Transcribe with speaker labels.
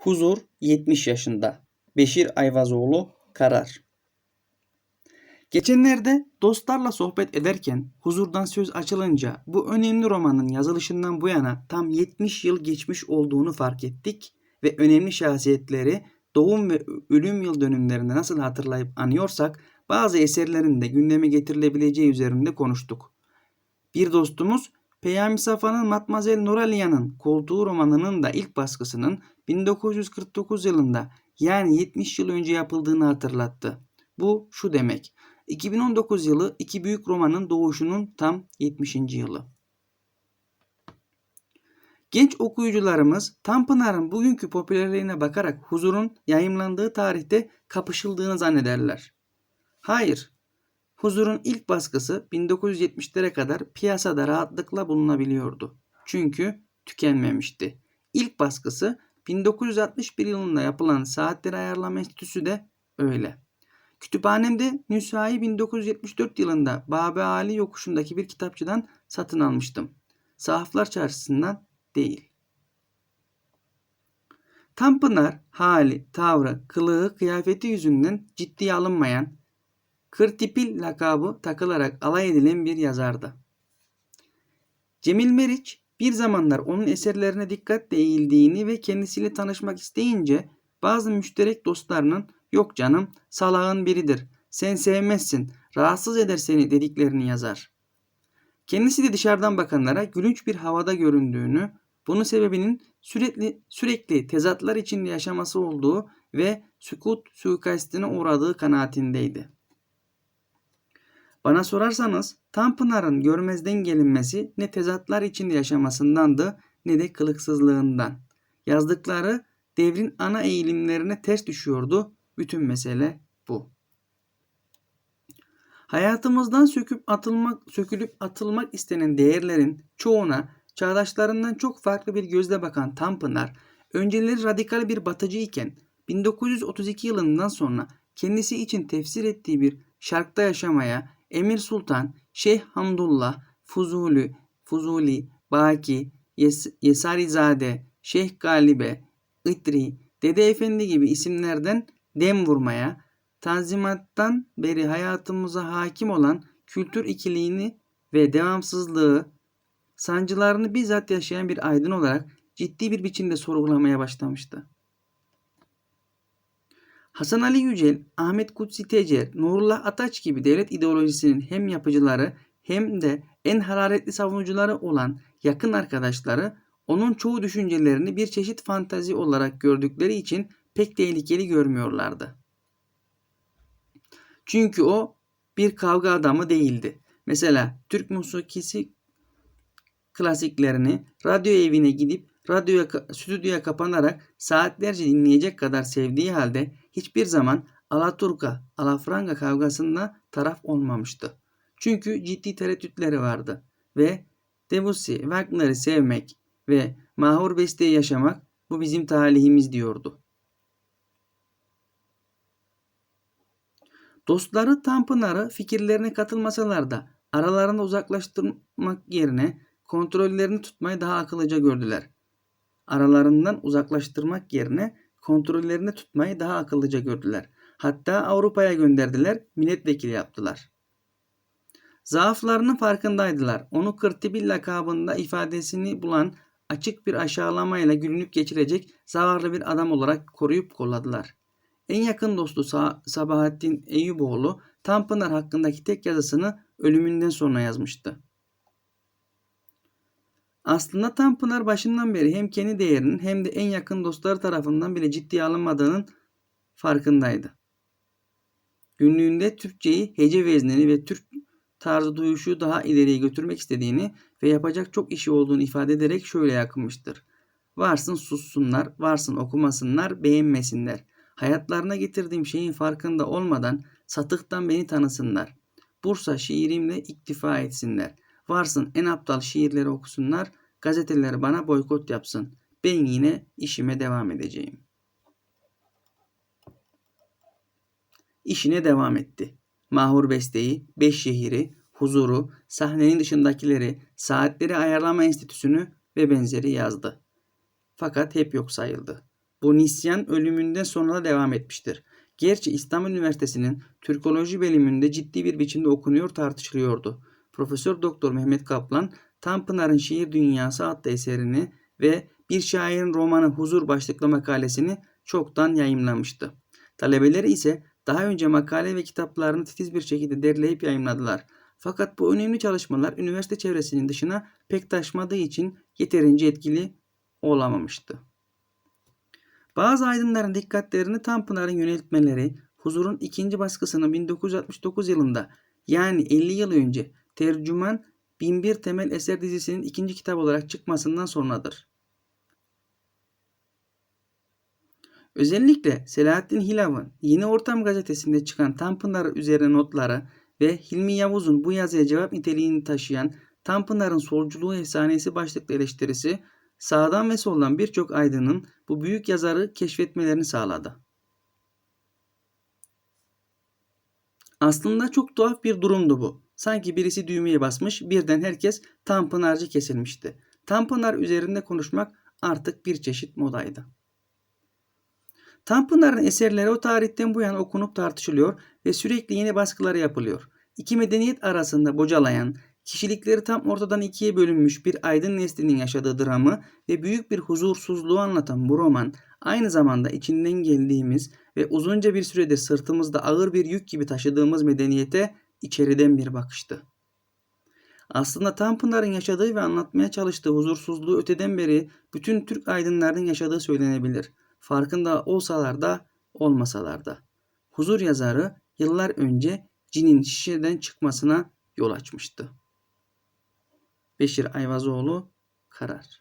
Speaker 1: Huzur 70 yaşında. Beşir Ayvazoğlu Karar. Geçenlerde dostlarla sohbet ederken huzurdan söz açılınca bu önemli romanın yazılışından bu yana tam 70 yıl geçmiş olduğunu fark ettik ve önemli şahsiyetleri doğum ve ölüm yıl dönümlerinde nasıl hatırlayıp anıyorsak bazı eserlerin de gündeme getirilebileceği üzerinde konuştuk. Bir dostumuz Peyami Safa'nın Matmazel Noralia'nın Koltuğu romanının da ilk baskısının 1949 yılında yani 70 yıl önce yapıldığını hatırlattı. Bu şu demek. 2019 yılı iki büyük romanın doğuşunun tam 70. yılı. Genç okuyucularımız Tanpınar'ın bugünkü popülerliğine bakarak huzurun yayımlandığı tarihte kapışıldığını zannederler. Hayır, Huzur'un ilk baskısı 1970'lere kadar piyasada rahatlıkla bulunabiliyordu. Çünkü tükenmemişti. İlk baskısı 1961 yılında yapılan Saatleri Ayarlama Enstitüsü de öyle. Kütüphanemde Nüsha'yı 1974 yılında Babe Ali yokuşundaki bir kitapçıdan satın almıştım. Sahaflar çarşısından değil. Tanpınar hali, tavrı, kılığı, kıyafeti yüzünden ciddiye alınmayan, Kırtipil lakabı takılarak alay edilen bir yazardı. Cemil Meriç bir zamanlar onun eserlerine dikkatle eğildiğini ve kendisiyle tanışmak isteyince bazı müşterek dostlarının yok canım salağın biridir, sen sevmezsin, rahatsız eder seni dediklerini yazar. Kendisi de dışarıdan bakanlara gülünç bir havada göründüğünü, bunun sebebinin sürekli sürekli tezatlar içinde yaşaması olduğu ve sükut suikastine uğradığı kanaatindeydi. Bana sorarsanız Tanpınar'ın görmezden gelinmesi ne tezatlar içinde yaşamasındandı ne de kılıksızlığından. Yazdıkları devrin ana eğilimlerine ters düşüyordu. Bütün mesele bu. Hayatımızdan söküp atılmak, sökülüp atılmak istenen değerlerin çoğuna çağdaşlarından çok farklı bir gözle bakan Tanpınar, önceleri radikal bir batıcı iken 1932 yılından sonra kendisi için tefsir ettiği bir şarkta yaşamaya Emir Sultan, Şeyh Hamdullah, Fuzuli, Fuzuli, Baki, Yes Yesarizade, Şeyh Galibe, İtri, Dede Efendi gibi isimlerden dem vurmaya, Tanzimattan beri hayatımıza hakim olan kültür ikiliğini ve devamsızlığı, sancılarını bizzat yaşayan bir aydın olarak ciddi bir biçimde sorgulamaya başlamıştı. Hasan Ali Yücel, Ahmet Kutsi Tecer, Nurullah Ataç gibi devlet ideolojisinin hem yapıcıları hem de en hararetli savunucuları olan yakın arkadaşları onun çoğu düşüncelerini bir çeşit fantazi olarak gördükleri için pek tehlikeli görmüyorlardı. Çünkü o bir kavga adamı değildi. Mesela Türk musikisi klasiklerini radyo evine gidip radyoya, stüdyoya kapanarak saatlerce dinleyecek kadar sevdiği halde hiçbir zaman Alaturka, Alafranga kavgasında taraf olmamıştı. Çünkü ciddi tereddütleri vardı ve Debussy, Wagner'i sevmek ve mahur besteyi yaşamak bu bizim talihimiz diyordu. Dostları Tanpınar'ı fikirlerine katılmasalar da aralarında uzaklaştırmak yerine kontrollerini tutmayı daha akıllıca gördüler aralarından uzaklaştırmak yerine kontrollerini tutmayı daha akıllıca gördüler. Hatta Avrupa'ya gönderdiler, milletvekili yaptılar. Zaaflarının farkındaydılar. Onu Kırtibil lakabında ifadesini bulan açık bir aşağılamayla gülünüp geçirecek zavallı bir adam olarak koruyup kolladılar. En yakın dostu Sabahattin Eyüboğlu Tanpınar hakkındaki tek yazısını ölümünden sonra yazmıştı. Aslında Tanpınar başından beri hem kendi değerinin hem de en yakın dostları tarafından bile ciddiye alınmadığının farkındaydı. Günlüğünde Türkçeyi hece veznini ve Türk tarzı duyuşu daha ileriye götürmek istediğini ve yapacak çok işi olduğunu ifade ederek şöyle yakınmıştır. Varsın sussunlar, varsın okumasınlar, beğenmesinler. Hayatlarına getirdiğim şeyin farkında olmadan satıktan beni tanısınlar. Bursa şiirimle iktifa etsinler. Varsın en aptal şiirleri okusunlar, gazeteler bana boykot yapsın. Ben yine işime devam edeceğim. İşine devam etti. Mahur Beste'yi, Beş Şehir'i, Huzuru, sahnenin dışındakileri, saatleri ayarlama enstitüsünü ve benzeri yazdı. Fakat hep yok sayıldı. bu nisyan ölümünden sonra da devam etmiştir. Gerçi İstanbul Üniversitesi'nin Türkoloji bölümünde ciddi bir biçimde okunuyor tartışılıyordu. Profesör Doktor Mehmet Kaplan Tanpınar'ın Şiir Dünyası adlı eserini ve Bir Şairin Romanı Huzur başlıklı makalesini çoktan yayımlamıştı. Talebeleri ise daha önce makale ve kitaplarını titiz bir şekilde derleyip yayımladılar. Fakat bu önemli çalışmalar üniversite çevresinin dışına pek taşmadığı için yeterince etkili olamamıştı. Bazı aydınların dikkatlerini Tanpınar'ın yöneltmeleri Huzur'un ikinci baskısının 1969 yılında yani 50 yıl önce Tercüman Binbir Temel Eser dizisinin ikinci kitap olarak çıkmasından sonradır. Özellikle Selahattin Hilav'ın Yeni Ortam gazetesinde çıkan Tanpınar üzerine notları ve Hilmi Yavuz'un bu yazıya cevap niteliğini taşıyan Tanpınar'ın solculuğu efsanesi başlıklı eleştirisi sağdan ve soldan birçok aydının bu büyük yazarı keşfetmelerini sağladı. Aslında çok tuhaf bir durumdu bu. Sanki birisi düğmeye basmış birden herkes Tanpınarcı kesilmişti. Tanpınar üzerinde konuşmak artık bir çeşit modaydı. Tanpınar'ın eserleri o tarihten bu yana okunup tartışılıyor ve sürekli yeni baskıları yapılıyor. İki medeniyet arasında bocalayan, kişilikleri tam ortadan ikiye bölünmüş bir aydın neslinin yaşadığı dramı ve büyük bir huzursuzluğu anlatan bu roman aynı zamanda içinden geldiğimiz ve uzunca bir süredir sırtımızda ağır bir yük gibi taşıdığımız medeniyete içeriden bir bakıştı. Aslında Tanpınar'ın yaşadığı ve anlatmaya çalıştığı huzursuzluğu öteden beri bütün Türk aydınlarının yaşadığı söylenebilir. Farkında olsalar da olmasalar da. Huzur yazarı yıllar önce cinin şişeden çıkmasına yol açmıştı. Beşir Ayvazoğlu Karar